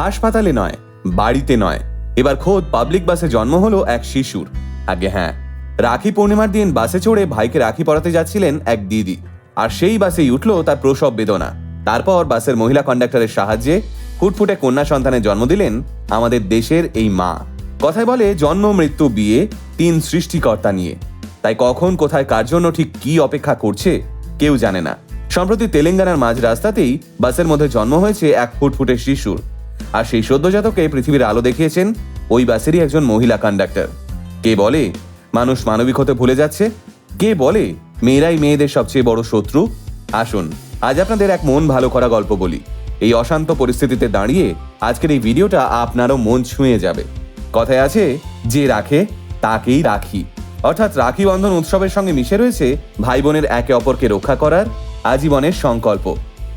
হাসপাতালে নয়, বাড়িতে নয়। এবার খোদ পাবলিক বাসে জন্ম হলো এক শিশুর। আগে হ্যাঁ রাখি পূর্ণিমার দিন বাসে চড়ে ভাইকে রাখি পড়াতে যাচ্ছিলেন এক দিদি। আর সেই বাসেই উঠল তার প্রসব বেদনা। তারপর বাসের মহিলা কন্ডাক্টরের সাহায্যে ফুটফুটে কন্যা সন্তানের জন্ম দিলেন আমাদের দেশের এই মা। কথায় বলে, জন্ম, মৃত্যু, বিয়ে, তিন সৃষ্টিকর্তা নিয়ে। তাই কখন, কোথায়, কার জন্য ঠিক কি অপেক্ষা করছে, কেউ জানে না। সম্প্রতি তেলেঙ্গানার মাঝ রাস্তাতেই বাসের মধ্যে জন্ম হয়েছে এক ফুটফুটে শিশুর। আর সেই সদ্যজাতকে পৃথিবীর আলো দেখিয়েছেন ওই বাসেরই একজন মহিলা কন্ডাক্টর কে বলে, মানুষ মানবিক হতে ভুলে যাচ্ছে? কে বলে, মেয়েরাই মেয়েদের সবচেয়ে বড় শত্রু? আসুন, আজ আপনাদের এক মন ভালো করা গল্প বলি। এই অশান্ত পরিস্থিতিতে দাঁড়িয়ে আজকের এই ভিডিওটা আপনারও মন ছুঁয়ে যাবে। কথায় আছে, যে রাখে, তাকেই রাখি। অর্থাৎ রাখি বন্ধন উৎসবের সঙ্গে মিশে রয়েছে ভাই বোনের একে অপরকে রক্ষা করার আজীবনের সংকল্প।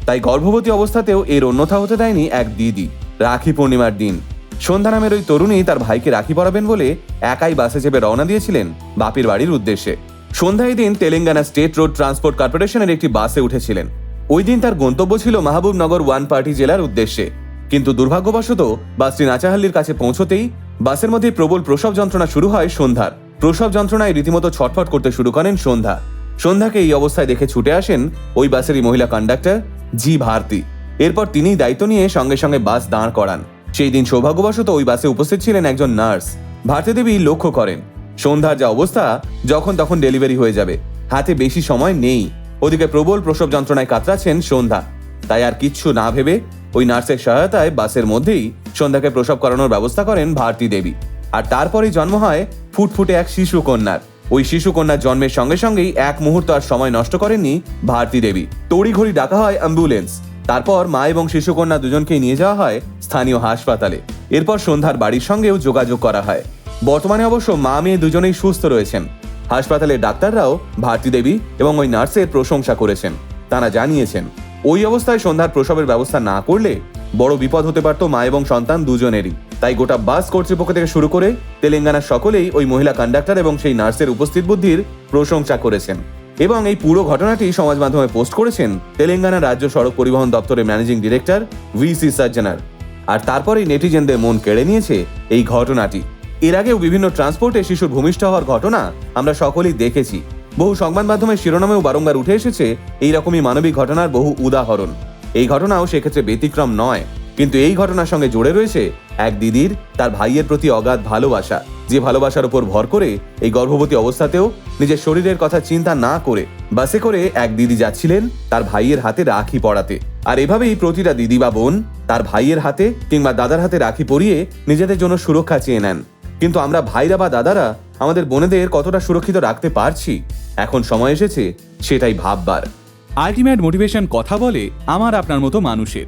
তাই গর্ভবতী অবস্থাতেও এর অন্যথা হতে দেয়নি এক দিদি। রাখি পূর্ণিমার দিন। সন্ধ্যা নামের ওই তরুণী তার ভাইকে রাখি পরাবেন বলে একাই বাসে চেপে রওনা দিয়েছিলেন বাপির বাড়ির উদ্দেশ্যে। সন্ধ্যায় দিন তেলেঙ্গানা স্টেট রোড ট্রান্সপোর্ট কর্পোরেশনের একটি বাসে উঠেছিলেন। ওই দিন তার গন্তব্য ছিল মাহবুবনগর ওয়ান পার্টি জেলার উদ্দেশ্যে। কিন্তু দুর্ভাগ্যবশত বাসটি নাচাহাল্লির কাছে পৌঁছতেই বাসের মধ্যে প্রবল প্রসব যন্ত্রণা শুরু হয় সন্ধ্যার। প্রসব যন্ত্রণায় রীতিমতো ছটফট করতে শুরু করেন সন্ধ্যা। সন্ধ্যাকে এই অবস্থায় দেখে ছুটে আসেন ওই বাসেরই মহিলা কন্ডাক্টর জি ভারতী। এরপর তিনিই দায়িত্ব নিয়ে সঙ্গে সঙ্গে বাস দাঁড় করান। সেই দিন সৌভাগ্যবশত ওই বাসে উপস্থিত ছিলেন একজন নার্স। ভারতী দেবী লক্ষ্য করেন। সন্ধ্যার যা অবস্থা, যখন তখন ডেলিভারি হয়ে যাবে। হাতে বেশি সময় নেই। ওদিকে প্রবল প্রসব যন্ত্রণায় কাতরাচ্ছেন সন্ধ্যা। তাই আর কিচ্ছু না ভেবে ওই নার্সের সহায়তায় বাসের মধ্যেই সন্ধ্যাকে প্রসব করানোর ব্যবস্থা করেন ভারতী দেবী। আর তারপরেই জন্ম হয় ফুটফুটে এক শিশু কন্যার। ওই শিশু কন্যার জন্মের সঙ্গে সঙ্গেই এক মুহূর্ত আর সময় নষ্ট করেননি ভারতী দেবী। তড়িঘড়ি ডাকা হয় অ্যাম্বুলেন্স। তারপর মা এবং শিশুকন্যা দুজনকেই নিয়ে যাওয়া হয় স্থানীয় হাসপাতালে। এরপর সন্ধ্যার বাড়ির সঙ্গেও যোগাযোগ করা হয়। বর্তমানে অবশ্য মা মেয়ে দুজনেই সুস্থ রয়েছেন। হাসপাতালের ডাক্তাররাও ভারতী দেবী এবং ওই নার্সের প্রশংসা করেছেন। তারা জানিয়েছেন, ওই অবস্থায় সন্ধ্যার প্রসবের ব্যবস্থা না করলে বড় বিপদ হতে পারত মা এবং সন্তান দুজনেরই। তাই গোটা বাস কর্তৃপক্ষ থেকে শুরু করে তেলেঙ্গানার সকলেই ওই মহিলা কন্ডাক্টর এবং সেই নার্সের উপস্থিত বুদ্ধির প্রশংসা করেছেন। এবং এই পুরো ঘটনাটি সমাজ মাধ্যমে পোস্ট করেছেন তেলেঙ্গানা রাজ্য সড়ক পরিবহন দপ্তরের ম্যানেজিং ডিরেক্টর ভিসি সাজ্জানার। আর তারপরেই নেটিজেনদের মন কেড়ে নিয়েছে এই ঘটনাটি। এর আগেও বিভিন্ন ট্রান্সপোর্টে শিশুর ভূমিষ্ঠ হওয়ার ঘটনা আমরা সকলেই দেখেছি। বহু সংবাদ মাধ্যমের শিরোনামেও বারংবার উঠে এসেছে এই রকমই মানবিক ঘটনার বহু উদাহরণ। এই ঘটনাও সেক্ষেত্রে ব্যতিক্রম নয়। কিন্তু এই ঘটনার সঙ্গে জুড়ে রয়েছে এক দিদির, তার ভাইয়ের প্রতি অগাধ ভালোবাসা, যে ভালোবাসার উপর ভর করে এই গর্ভবতী অবস্থাতেও নিজের শরীরের কথা চিন্তা না করে বাসে করে এক দিদি যাচ্ছিলেন তার ভাইয়ের হাতে রাখি পড়াতে আর এভাবেই প্রতিটা দিদি বা বোন তার ভাইয়ের হাতে কিংবা দাদার হাতে রাখি পরিয়ে নিজেদের জন্য সুরক্ষা চেয়ে নেন। কিন্তু আমরা ভাইরা বা দাদারা আমাদের বোনেদের কতটা সুরক্ষিত রাখতে পারছি? এখন সময় এসেছে সেটাই ভাববার। আলটিমেট মোটিভেশন কথা বলে আমার আপনার মতো মানুষের।